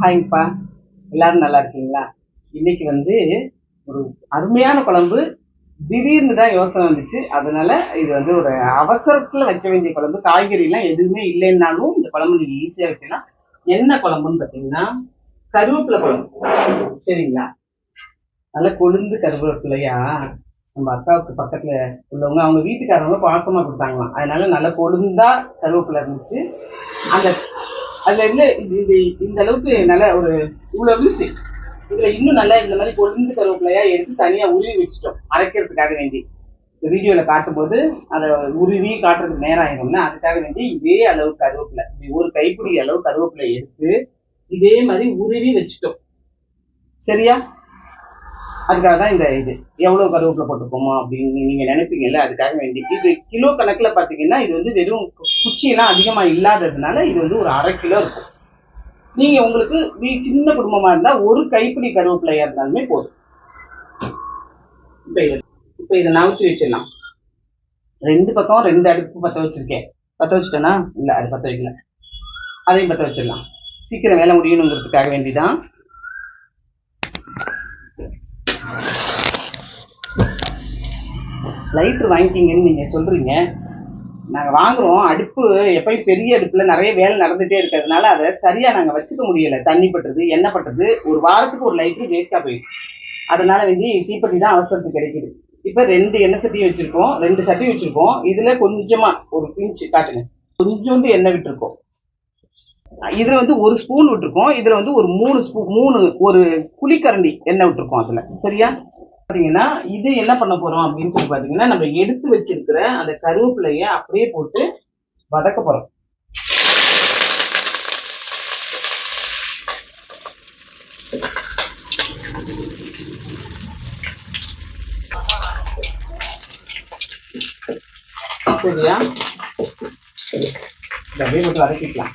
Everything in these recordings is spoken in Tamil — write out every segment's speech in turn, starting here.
ஹாய்ப்பா எல்லாரும் நல்லா இருக்கீங்களா? இன்னைக்கு வந்து ஒரு அருமையான குழம்பு. திடீர்னு தான் யோசனை வந்துச்சு. அதனால இது வந்து ஒரு அவசரத்துல வைக்க வேண்டிய குழம்பு. காய்கறிலாம் எதுவுமே இல்லைன்னாலும் இந்த குழம்பு நீங்க ஈஸியா வைக்கலாம். என்ன குழம்புன்னு பார்த்தீங்கன்னா கருவேப்பிலை குழம்பு. சரிங்களா? நல்லா கொழுந்து கருவேப்பிலையா? நம்ம அக்காவுக்கு பக்கத்துல உள்ளவங்க அவங்க வீட்டுக்காரவங்க பாசமா கொடுத்தாங்களாம். அதனால நல்லா கொழுந்தா கருவேப்பிலை இருந்துச்சு. அந்த அதுல இருந்து இது இது இந்த அளவுக்கு நல்ல ஒரு இவ்வளவு இருந்துச்சு. இதுல இன்னும் நல்லா இந்த மாதிரி கொழுந்து கருவேப்பிலையா எடுத்து தனியா உருவி வச்சுட்டோம். அரைக்கிறதுக்காக வேண்டி. வீடியோல காட்டும்போது அதை உருவி காட்டுறதுக்கு நேரம் ஆயிரும்ல அதுக்காக வேண்டி இதே அளவு கருவேப்பிலை. ஒரு கைப்பிடி அளவு கருவேப்பிலை எடுத்து இதே மாதிரி உருவி வச்சுட்டோம். சரியா? அதுக்காக தான் இந்த இது. எவ்வளவு கருவேப்பிலை போட்டிருக்கோமோ அப்படின்னு நீங்க நினைப்பீங்கல்ல அதுக்காக வேண்டி இது கிலோ கணக்குல பாத்தீங்கன்னா இது வந்து வெறும் குச்சியெல்லாம் அதிகமா இல்லாததுனால இது வந்து ஒரு அரை கிலோ இருக்கும். நீங்க உங்களுக்கு வீ- சின்ன குடும்பமா இருந்தா ஒரு கைப்பிடி கருவேப்பிலையா இருந்தாலுமே போதும். இப்ப இதை இப்ப இதை நவுத்தி வச்சிடலாம். ரெண்டு பக்கம் ரெண்டு அடுப்பு பத்த வச்சிருக்கேன். பத்த வச்சுட்டேன்னா இல்ல அது பத்த வைக்கல. அதையும் பத்த வச்சிடலாம். சீக்கிரம் வேலை முடியணுங்கிறதுக்காக வேண்டிதான். லைட்ரு வாங்கிக்கிங்கன்னு நீங்கள் சொல்கிறீங்க நாங்கள் வாங்குகிறோம் அடுப்பு எப்பயும் பெரிய அடுப்பில் நிறைய வேலை நடந்துகிட்டே இருக்கிறதுனால அதை சரியாக நாங்கள் வச்சுக்க முடியலை. தண்ணி பட்டுறது எண்ணெய் பட்டுறது ஒரு வாரத்துக்கு ஒரு லைட்ரு வேஸ்ட்டாக போயிடும் அதனால வந்து தீப்பெட்டி தான் அவசரத்துக்கு கிடைக்கிது. இப்போ ரெண்டு எண்ணெய் சட்டியும் வச்சுருக்கோம். ரெண்டு சட்டி வச்சுருக்கோம். இதில் கொஞ்சமாக ஒரு பிஞ்சு காட்டுங்க. கொஞ்சோண்டு எண்ணெய் விட்டுருக்கோம். இதில் வந்து ஒரு ஸ்பூன் விட்டுருக்கோம். இதில் வந்து ஒரு மூணு ஸ்பூ மூணு ஒரு குழிக்கரண்டி எண்ணெய் விட்டுருக்கோம் அதில். சரியா? பார்த்தீங்கன்னா இது என்ன பண்ண போறோம் அப்படின்னு சொல்லி பார்த்தீங்கன்னா நம்ம எடுத்து வச்சிருக்கிற அந்த கருவேப்பிலைய அப்படியே போட்டு வதக்க போறோம். சரியா? அப்படியே போட்டு வதக்கிக்கலாம்.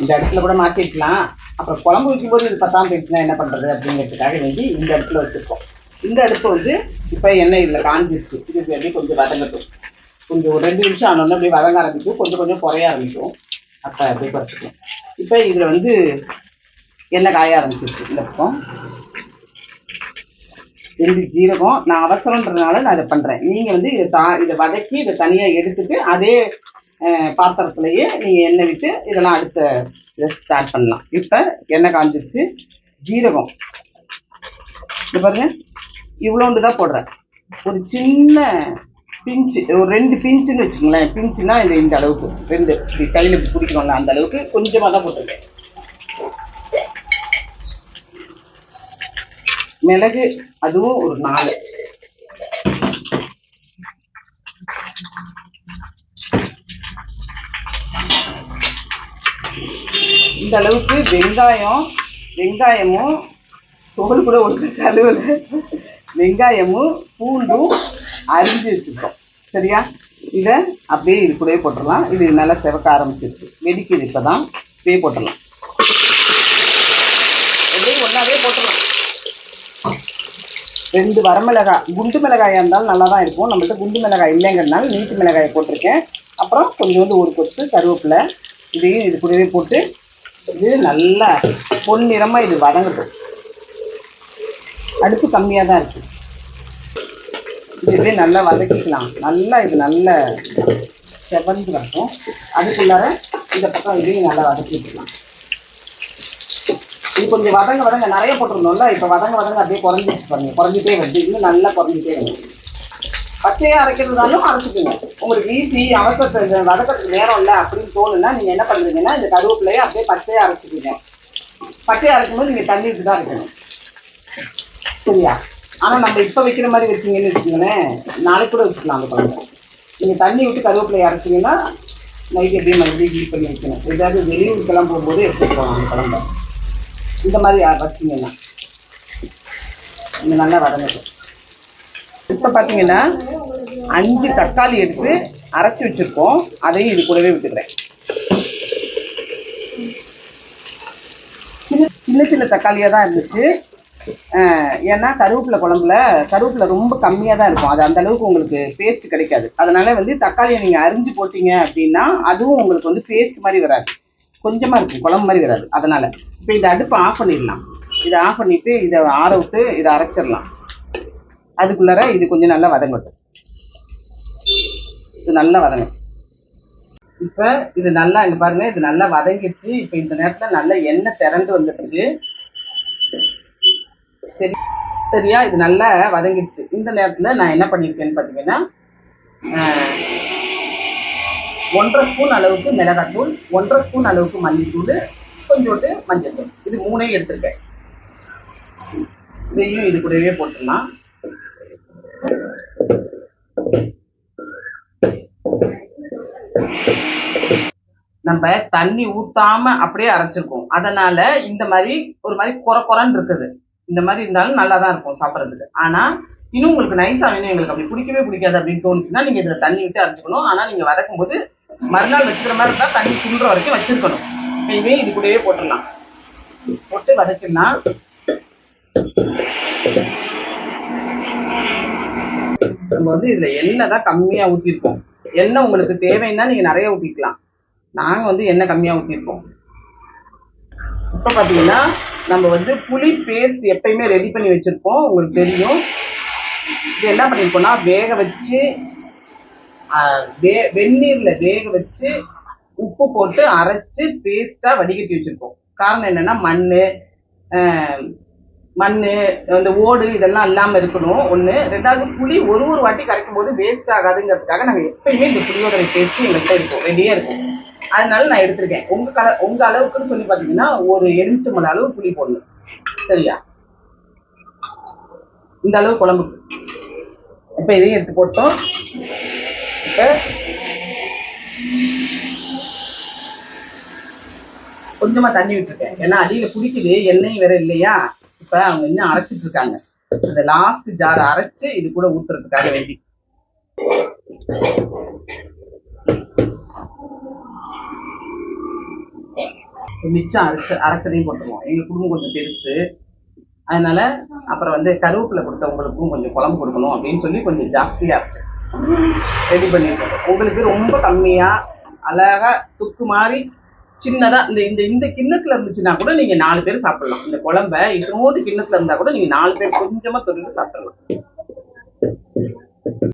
இந்த இடத்துல கூட மாற்றிக்கலாம் அப்புறம் குழம்பு வைக்கும்போது இது பத்தாம் போயிடுச்சுன்னா என்ன பண்ணுறது அப்படிங்கிறதுக்காக வேண்டி இந்த இடத்துல வச்சுருக்கோம். இந்த அடுப்பு வந்து இப்போ எண்ணெய் இதில் காஞ்சிருச்சு. இது அப்படியே கொஞ்சம் வதங்கட்டும். கொஞ்சம் ஒரு ரெண்டு நிமிஷம் ஆனோடனே அப்படியே வதங்க ஆரம்பிக்கும். கொஞ்சம் கொஞ்சம் குறைய ஆரம்பிக்கும். அப்போ அப்படியே குறைச்சிக்கும் இப்போ இதில் வந்து எண்ணெய் காய ஆரம்பிச்சிருச்சு. இந்த பக்கம். ரெண்டு ஜீரகம். நான் அவசரன்றதுனால நான் இதை பண்ணுறேன் நீங்கள் வந்து இதை தா இதை வதக்கி இதை தனியாக எடுத்துட்டு அதே பாத்திரத்துலையே நீங்கள் எண்ணெய் விட்டு இதெல்லாம் அடுத்த இதை ஸ்டார்ட் பண்ணலாம். இப்போ எண்ணெய் காஞ்சிருச்சு. ஜீரகம். இது பாருங்க. இவ்வளோண்டு தான் போடுறேன். ஒரு சின்ன பிஞ்சு ஒரு ரெண்டு பிஞ்சுன்னு வச்சுக்கோங்களேன். பிஞ்சுனா இது இந்த அளவுக்கு. ரெண்டு. இப்படி கையில் இப்படி பிடிக்கணும்ல அந்த அளவுக்கு கொஞ்சமாக தான் போட்டிருக்கேன். மிளகு அதுவும் ஒரு நாலு. இந்த அளவுக்கு வெங்காயம் வெங்காயமும் தோல் கூட ஒன்று கழுவலை. வெங்காயமும் பூண்டும் அரிஞ்சு வச்சுருக்கோம். சரியா? இதை அப்படியே இது கூடவே போட்டுடலாம். இது நல்லா செவக்க ஆரம்பிச்சிருச்சு. வெடிக்குது இப்போ தான் இப்படியே போட்டுடலாம். அப்படியே ஒன்றாவே போட்டுடலாம். ரெண்டு வரமிளகாய் குண்டு மிளகாயாக இருந்தாலும் நல்லா தான் இருக்கும். நம்மள்ட்ட குண்டு மிளகாய் இல்லைங்கிறனால நீட்டு மிளகாயை போட்டிருக்கேன். அப்புறம் கொஞ்சோண்டு ஒரு கொத்து கருவேப்பிலை இதையும் இது கூடவே போட்டு இது நல்லா பொன்னிறமாக இது வதங்கட்டும். அடுப்பு கம்மியாக தான் இருக்கு. இது இப்படியே நல்லா வதக்கிக்கலாம். நல்லா இது நல்ல செவந்து வரட்டும். அதுக்குள்ளார இந்த பக்கம் இதையும் நல்லா வதக்கிக்கலாம் இது கொஞ்சம் வதங்க வதங்க நிறைய போட்டிருந்தோம்ல இப்போ வதங்க வதங்க அப்படியே குறைஞ்சிட்டு பாருங்க. குறைஞ்சிட்டே வருது. இன்னும் நல்லா குறைஞ்சிட்டே வருது. பச்சையாக அரைக்கிறதுனாலும் அரைச்சிக்கோங்க. உங்களுக்கு ஈஸி அவசரத்தை இது வதக்கிறதுக்கு நேரம் இல்லை அப்படின்னு தோணுன்னா நீங்கள் என்ன பண்ணுறீங்கன்னா இந்த கருவேப்பிலையை அப்படியே பச்சையாக அரைச்சிக்கோங்க. பச்சையாக அரைக்கும்போது நீங்கள் தண்ணி விட்டு தான் அரைக்கணும் சரியா? ஆனால் நம்ம இப்போ வைக்கிற மாதிரி வச்சிங்கன்னு வச்சுக்கோங்களேன் நாளைக்கு கூட வச்சுக்கலாம் அந்த குழம்பு நீங்கள் தண்ணி விட்டு கருவேப்பிலையை அரைச்சிங்கன்னா நைட் எப்படியும் மறுபடியும் ஹீட் பண்ணி வைக்கணும். ஏதாவது வெளியூருக்கெல்லாம் போகும்போது போது போகலாம் அந்த குழம்பு இந்த மாதிரி வச்சிங்கன்னா. இந்த நல்லா வதங்கட்டும். இப்போ பார்த்தீங்கன்னா அஞ்சு தக்காளி எடுத்து அரைச்சி வச்சுருக்கோம். அதையும் இது கூடவே விட்டுக்கிறேன். சின்ன சின்ன சின்ன தக்காளியாக தான் இருந்துச்சு. ஏன்னா கருவேப்பிலை குழம்புல கருவேப்பிலை ரொம்ப கம்மியாக தான் இருக்கும். அது அந்த அளவுக்கு உங்களுக்கு பேஸ்ட் கிடைக்காது. அதனால வந்து தக்காளியை நீங்கள் அரிஞ்சு போட்டீங்க அப்படின்னா அதுவும் உங்களுக்கு வந்து பேஸ்ட் மாதிரி வராது. கொஞ்சமா இருக்கும் குழம்பு மாதிரி வராது. அதனால இப்போ இந்த அடுப்பை ஆஃப் பண்ணிடலாம். இதை ஆஃப் பண்ணிட்டு இதை ஆற விட்டு இதை அரைச்சிடலாம். அதுக்குள்ளார இது கொஞ்சம் நல்லா வதங்கட்டும். இது நல்லா வதங்கும் இப்போ இது நல்லா இங்கே பாருங்க இது நல்லா வதங்கிடுச்சு. இப்போ இந்த நேரத்தில் நல்லா எண்ணெய் திரண்டு வந்துடுச்சு. சரி. சரியா? இது நல்லா வதங்கிடுச்சு. இந்த நேரத்தில் நான் என்ன பண்ணியிருக்கேன்னு பார்த்தீங்கன்னா ஒன்றரை ஸ்பூன் அளவுக்கு மிளகாத்தூள் ஒன்றரை ஸ்பூன் அளவுக்கு மல்லித்தூள் கொஞ்சோண்டு மஞ்சள் தூள். இது மூணையும் எடுத்திருக்கேன். இதையும் இது கூடவே போட்டுடலாம். நம்ம தண்ணி ஊத்தாம அப்படியே அரைச்சிருக்கோம். அதனால இந்த மாதிரி ஒரு மாதிரி குறை குறைன்னு இருக்குது. இந்த மாதிரி இருந்தாலும் நல்லா தான் இருக்கும் சாப்பிட்றதுக்கு. ஆனா இன்னும் உங்களுக்கு நைஸா வேணும் எங்களுக்கு அப்படி பிடிக்கவே பிடிக்காது அப்படின்னு தோணுச்சுன்னா நீங்க இதுல தண்ணி விட்டு அரைச்சிக்கணும் ஆனா நீங்க வதக்கும் போது மறுநாள் வச்சுக்கிற மாதிரி இருந்தா தண்ணி சுண்டுற வரைக்கும் வச்சிருக்கணும். இனிமே இது கூடவே போட்டுடலாம். போட்டு வதக்கிடலாம் நம்ம வந்து இதுல எண்ணெய் தான் கம்மியா ஊத்திருக்கோம் எண்ணெய் உங்களுக்கு தேவைன்னா நீங்க நிறைய ஊத்திக்கலாம். நாங்க வந்து எண்ணெய் கம்மியா ஊத்திருக்கோம் இப்ப பாத்தீங்கன்னா நம்ம வந்து புளி பேஸ்ட் எப்பயுமே ரெடி பண்ணி வச்சிருப்போம். உங்களுக்கு தெரியும். இது என்ன பண்ணிருக்கோம்னா வேக வச்சு வே- வெந்நீர்ல வேக வச்சு உப்பு போட்டு அரைச்சு பேஸ்ட்டாக வடிகட்டி வச்சிருக்கோம் காரணம் என்னன்னா மண்ணு மண் மண்ணு அந்த ஓடு இதெல்லாம் இல்லாமல் இருக்கணும். ஒன்று ரெண்டாவது புளி ஒரு ஒரு வாட்டி கரைக்கும் போது வேஸ்ட் ஆகாதுங்கிறதுக்காக நாங்கள் எப்பயுமே இந்த புளியோதரை பேஸ்ட் எங்கள்கிட்ட இருக்கும். ரெடியாக இருக்கும். அதனால நான் எடுத்திருக்கேன். உங்க கல உங்க அளவுக்குன்னு சொல்லி பாத்தீங்கன்னா ஒரு எலுமிச்சம்பழ அளவு புளி போடணும். சரியா? இந்த அளவு குழம்புக்கு இப்ப இதையும் எடுத்து போட்டோம். இப்ப கொஞ்சமா தண்ணி விட்டுருக்கேன். ஏன்னா அடியில குடிக்குது எண்ணெய் வேற இல்லையா? இப்ப அவங்க இன்னும் அரைச்சிட்டு இருக்காங்க. இந்த லாஸ்ட் ஜார் அரைச்சு இது கூட ஊத்துறதுக்காக வேண்டி. மிச்சம் அரைச்ச அரைச்சதையும் போட்டுருவோம். எங்கள் குடும்பம் கொஞ்சம் பெருசு. அதனால அப்புறம் வந்து கருவேப்பிலை கொடுத்தவங்களுக்கும் கொஞ்சம் குழம்பு கொடுக்கணும் அப்படின்னு சொல்லி கொஞ்சம் ஜாஸ்தியா ரெடி பண்ணியிருக்கோம் உங்களுக்கு ரொம்ப கம்மியாக அழகாக துக்கு மாதிரி சின்னதாக இந்த இந்த இந்த கிண்ணத்தில் இருந்துச்சுன்னா கூட நீங்கள் நாலு பேர் சாப்பிடலாம். இந்த குழம்ப இத்தனோடு கிண்ணத்தில் இருந்தால் கூட நீங்கள் நாலு பேர் கொஞ்சமாக தொட்டு சாப்பிடலாம்.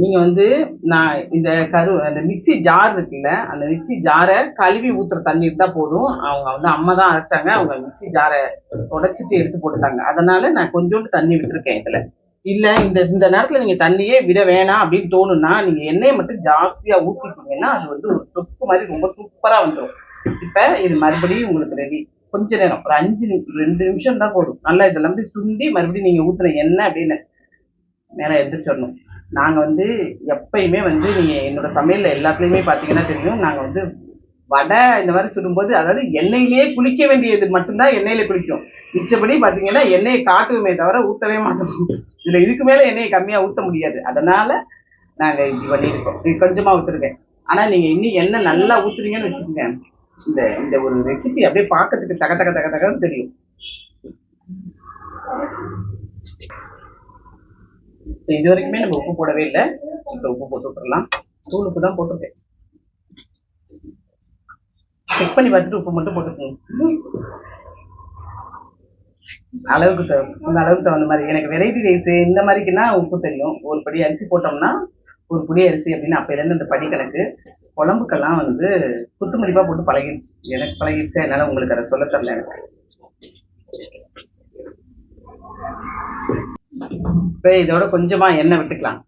நீங்க வந்து நான் இந்த கரு அந்த மிக்ஸி ஜார் இருக்குல்ல அந்த மிக்ஸி ஜாரை கழுவி ஊத்துற தண்ணி இருந்தா போதும். அவங்க வந்து அம்மா தான் அரைச்சாங்க. அவங்க மிக்ஸி ஜாரை உடைச்சிட்டு எடுத்து போட்டுட்டாங்க. அதனால நான் கொஞ்சோண்டு தண்ணி விட்டுருக்கேன் இதுல. இல்ல இந்த இந்த நேரத்துல நீங்க தண்ணியே விட வேணாம் அப்படின்னு தோணும்னா நீங்க எண்ணெயை மட்டும் ஜாஸ்தியா ஊத்திட்டீங்கன்னா அது வந்து ஒரு தொப்பு மாதிரி ரொம்ப சூப்பரா வந்துடும் இப்ப இது மறுபடியும் உங்களுக்கு ரெடி கொஞ்ச நேரம் ஒரு அஞ்சு நிமிஷம் ரெண்டு நிமிஷம் தான் போதும். நல்லா இதெல்லாம் சுண்டி மறுபடியும் நீங்க ஊத்துன எண்ணெய் அப்படின்னு மேலே எடுத்து சொல்லணும் நாங்கள் வந்து எப்பயுமே வந்து நீங்கள் என்னோட சமையலில் எல்லாத்துலேயுமே பார்த்தீங்கன்னா தெரியும் நாங்கள் வந்து வடை இந்த மாதிரி சுடும்போது அதாவது எண்ணெயிலேயே குளிக்க வேண்டியது மட்டும்தான் எண்ணெயில் குளிக்கும் மிச்சபடி பார்த்தீங்கன்னா எண்ணெயை காட்டுவோமே தவிர ஊற்றவே மாட்டோம். இதில் இதுக்கு மேலே எண்ணெயை கம்மியாக ஊற்ற முடியாது. அதனால் நாங்கள் இப்படி பண்ணியிருக்கோம். கொஞ்சமாக ஊற்றுருக்கேன் ஆனால் நீங்கள் இன்னும் எண்ணெய் நல்லா ஊற்றுறீங்கன்னு வச்சுக்கோங்க. இந்த இந்த ஒரு ரெசிபி அப்படியே பார்க்கறதுக்கு தக தக தக தகன்னு தெரியும். இது வரைக்குமே நம்ம உப்பு போடவே இல்லை. இப்போ உப்பு போட்டு விட்டுறலாம். தூள் உப்பு தான் போட்டிருக்கேன். செக் பண்ணி பார்த்துட்டு உப்பு மட்டும் போட்டுக்கோங்க. அளவுக்கு இந்த அளவுக்கு தகுந்த மாதிரி. எனக்கு வெரைட்டி ரைஸ் இந்த மாதிரிக்குன்னா உப்பு தெரியும். ஒரு படி அரிசி போட்டோம்னா ஒரு புடி அரிசி அப்படின்னு அப்போலேருந்து இந்த படி கணக்கு. குழம்புக்கெல்லாம் வந்து குத்துமதிப்பாக போட்டு பழகிடுச்சு. எனக்கு பழகிடுச்சா என்னால் உங்களுக்கு அதை சொல்ல தரல எனக்கு. இப்போ இதோட கொஞ்சமா எண்ணெய் விட்டுக்கலாம்.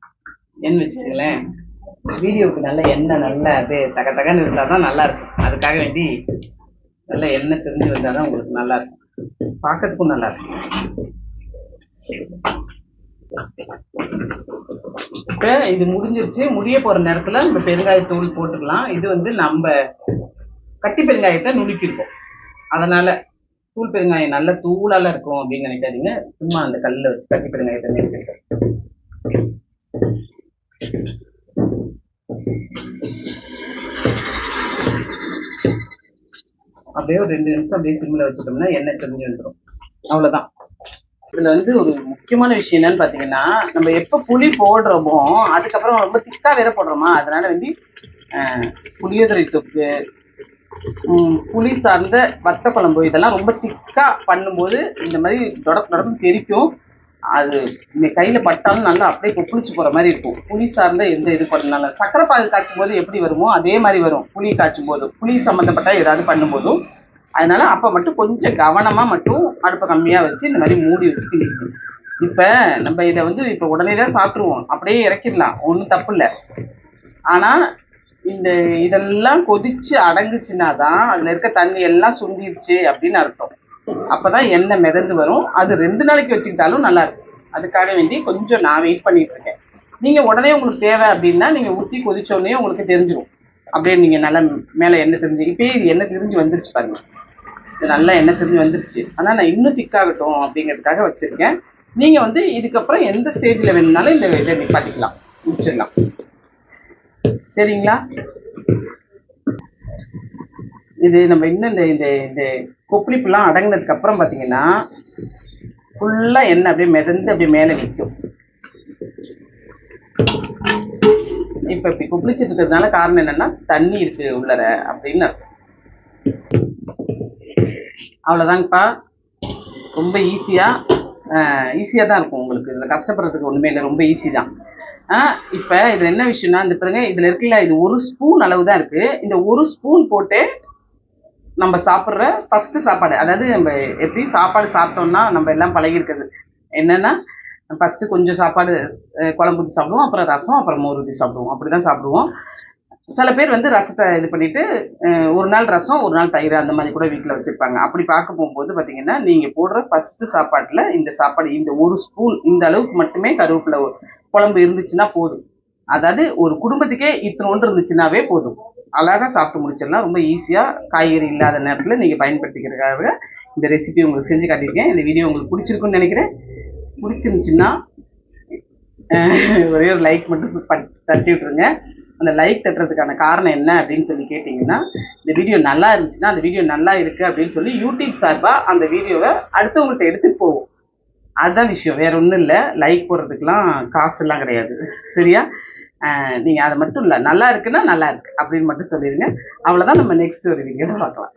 எண்ணெய் வச்சுக்கங்களேன். வீடியோவுக்கு நல்ல எண்ணெய் நல்ல அது தக தகன்னு இருந்தால் தான் நல்லா இருக்கும் அதுக்காக வேண்டி நல்ல எண்ணெய் தெரிஞ்சு வந்தால் தான் உங்களுக்கு நல்லா இருக்கும் பார்க்கறதுக்கும் நல்லா இருக்கும் இப்போ இது முடிஞ்சிருச்சு. முடிய போற நேரத்துல நம்ம பெருங்காயத்தூள் போட்டுக்கலாம். இது வந்து நம்ம கட்டி பெருங்காயத்தை நுணுக்கிருக்கோம் அதனால தூள் பெருங்காயம் நல்ல தூளால இருக்கும் அப்படின்னு நினைக்காதீங்க. சும்மா அந்த கல்லில் வச்சு கட்டி பெருங்காயத்தை நினைக்கிறேன் அப்படியே ஒரு ரெண்டு நிமிஷம் அப்படியே சிம்மில் வச்சுட்டோம்னா எண்ணெய் தெரிஞ்சு வந்துடும் அவ்வளவுதான். இதுல வந்து ஒரு முக்கியமான விஷயம் என்னன்னு பாத்தீங்கன்னா நம்ம எப்ப புளி போடுறோமோ அதுக்கப்புறம் ரொம்ப திக்கா வேற போடுறோமா அதனால வந்து ஆஹ், புளியோதரை தொக்கு புளி சார்ந்த வத்த குழம்பு இதெல்லாம் ரொம்ப திக்காக பண்ணும்போது இந்த மாதிரி தொடப்பு தொடப்பு தெரிக்கும். அது கையில் பட்டாலும் நல்லா அப்படியே கொப்புளிச்சு போகிற மாதிரி இருக்கும். புளி சார்ந்த எந்த இது பண்ணாலும். சக்கரை பாகு காய்ச்சும் போது எப்படி வருமோ அதே மாதிரி வரும். புளி காய்ச்சும் போது புளி சம்மந்தப்பட்ட ஏதாவது பண்ணும்போதும். அதனால அப்போ மட்டும் கொஞ்சம் கவனமாக மட்டும் அடுப்பை கம்மியாக வச்சு இந்த மாதிரி மூடி வச்சு கிண்டிக்கணும் நம்ம இதை வந்து இப்போ உடனே தான் சாப்பிட்ருவோம் அப்படியே இறக்கிடலாம். ஒன்றும் தப்பு இல்லை. ஆனால் இந்த இதெல்லாம் கொதிச்சு அடங்குச்சுன்னா தான் அதுல இருக்க தண்ணி எல்லாம் சுண்டிருச்சு அப்படின்னு அர்த்தம். அப்பதான் எண்ணெய் மிதந்து வரும். அது ரெண்டு நாளைக்கு வச்சுக்கிட்டாலும் நல்லா இருக்கும். அதுக்காக வேண்டி கொஞ்சம் நான் வெயிட் பண்ணிட்டு இருக்கேன் நீங்க உடனே உங்களுக்கு தேவை அப்படின்னா நீங்க ஊற்றி கொதிச்ச உடனே உங்களுக்கு தெரிஞ்சிடும் அப்படியே நீங்க நல்லா மேல எண்ணெய் தெரிஞ்சு இப்பயே இது எண்ணெய் தெரிஞ்சு வந்துருச்சு பாருங்க. இது நல்லா எண்ணெய் தெரிஞ்சு வந்துருச்சு. ஆனா நான் இன்னும் திக்காகட்டும் அப்படிங்கிறதுக்காக வச்சிருக்கேன். நீங்க வந்து இதுக்கப்புறம் எந்த ஸ்டேஜ்ல வேணும்னாலும் இந்த இதை நிப்பாட்டிக்கலாம். முடிச்சிடலாம். சரிங்களா? இது நம்ம இன்னும் இந்த இந்த இந்த கொப்பளிப்புலாம் அடங்கினதுக்கு அப்புறம் பார்த்தீங்கன்னா ஃபுல்லா எண்ணெய் அப்படியே மிதந்து அப்படியே மேலே நிற்கும். இப்ப இப்படி கொப்பளிச்சிட்டு இருக்கிறதுனால காரணம் என்னன்னா தண்ணி இருக்கு உள்ளர அப்படின்னு அர்த்தம். அவ்வளோதாங்கப்பா ரொம்ப ஈஸியா ஈஸியாக தான் இருக்கும் உங்களுக்கு. இதில் கஷ்டப்படுறதுக்கு ஒன்றுமே இல்லை. ரொம்ப ஈஸி தான். இப்போ இதில் என்ன விஷயம்னா இந்த பாருங்க இதில் இருக்குல்ல இது ஒரு ஸ்பூன் அளவு தான் இருக்கு. இந்த ஒரு ஸ்பூன் போட்டு நம்ம சாப்பிட்ற ஃபர்ஸ்ட் சாப்பாடு. அதாவது நம்ம எப்படி சாப்பாடு சாப்பிட்டோம்னா நம்ம எல்லாம் பழகிருக்கிறது என்னன்னா ஃபஸ்ட்டு கொஞ்சம் சாப்பாடு குழம்பு ஊற்றி சாப்பிடுவோம் அப்புறம் ரசம் அப்புறம் மோர் ஊற்றி சாப்பிடுவோம். அப்படிதான் சாப்பிடுவோம். சில பேர் வந்து ரசத்தை இது பண்ணிட்டு ஒரு நாள் ரசம் ஒரு நாள் தயிர் அந்த மாதிரி கூட வீட்டில் வச்சிருப்பாங்க. அப்படி பார்க்க போகும்போது பார்த்தீங்கன்னா நீங்கள் போடுற ஃபஸ்ட்டு சாப்பாட்டில் இந்த சாப்பாடு இந்த ஒரு ஸ்பூன் இந்த அளவுக்கு மட்டுமே கருவேப்பிலை குழம்பு இருந்துச்சுன்னா போதும். அதாவது ஒரு குடும்பத்துக்கே இத்தனோண்டு இருந்துச்சுன்னாவே போதும். அழகா சாப்பிட்டு முடிச்சிடலாம். ரொம்ப ஈஸியாக காய்கறி இல்லாத நேரத்தில் நீங்கள் பயன்படுத்திக்கிறதுக்காக இந்த ரெசிபி உங்களுக்கு செஞ்சு காட்டியிருக்கேன். இந்த வீடியோ உங்களுக்கு பிடிச்சிருக்குன்னு நினைக்கிறேன். பிடிச்சிருந்துச்சின்னா ஒரே ஒரு லைக் மட்டும் தட்டி விட்டுருங்க. அந்த லைக் தட்டுறதுக்கான காரணம் என்ன அப்படின்னு சொல்லி கேட்டிங்கன்னா இந்த வீடியோ நல்லா இருந்துச்சுன்னா அந்த வீடியோ நல்லா இருக்குது அப்படின்னு சொல்லி யூடியூப் சார்பாக அந்த வீடியோவை அடுத்தவங்கள்ட்ட எடுத்துகிட்டு போகும் அதுதான் விஷயம். வேற ஒன்றும் இல்லை. லைக் போடுறதுக்கெலாம் காசுலாம் கிடையாது. சரியா? நீங்கள் அதை மட்டும் இல்லை. நல்லா இருக்குன்னா நல்லா இருக்கு அப்படின்னு மட்டும் சொல்லிடுங்க அவ்வளோதான் நம்ம நெக்ஸ்ட் ஒரு வீடியோவில் பார்க்கலாம்.